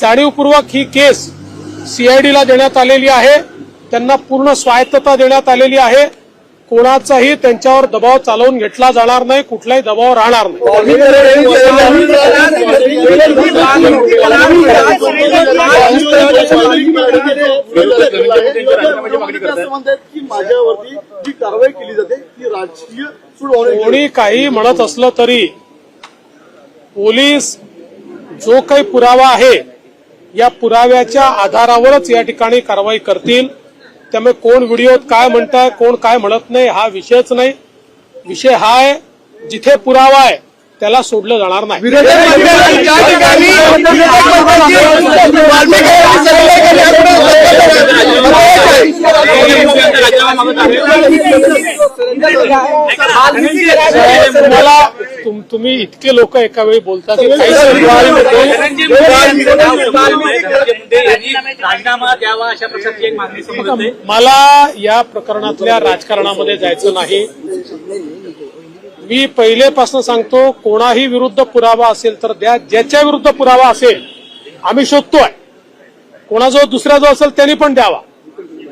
जाणीवपूर्वक ही केस सीआयडीला देण्यात आलेली आहे. त्यांना पूर्ण स्वायत्तता देण्यात आलेली आहे. कोणाचाही त्यांच्यावर दबाव चालवून घेतला जाणार नाही कुठलाही दबाव राहणार नाही. कोणी काही म्हणत असलं तरी पोलीस जो काही पुरावा आहे या पुराव्याच्या आधारावरच या ठिकाणी कारवाई करतील. त्यामुळे कोण व्हिडिओत काय म्हणताय कोण काय म्हणत नाही हा विषयच नाही. विषय हा आहे जिथे पुरावा आहे त्याला सोडलं जाणार नाही. तुम्हाला तुम्ही इतके लोक एका वेळी बोलता की राजीनामा द्यावा अशा प्रकारची एक मागणी मला या प्रकरणातल्या राजकारणामध्ये जायचं नाही. मी पहिलेपासून सांगतो कोणाही विरुद्ध पुरावा असेल तर द्या. ज्याच्या विरुद्ध पुरावा असेल आम्ही शोधतोय. कोणाजवळ दुसऱ्या जो असेल त्यांनी पण द्यावा.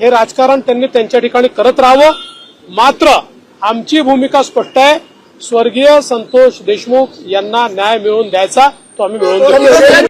हे राजकारण त्यांनी त्यांच्या ठिकाणी करत राहावं. मात्र आमची भूमिका स्पष्ट आहे. स्वर्गीय संतोष देशमुख यांना न्याय मिळवून द्यायचा तो आम्ही मिळवून देऊ.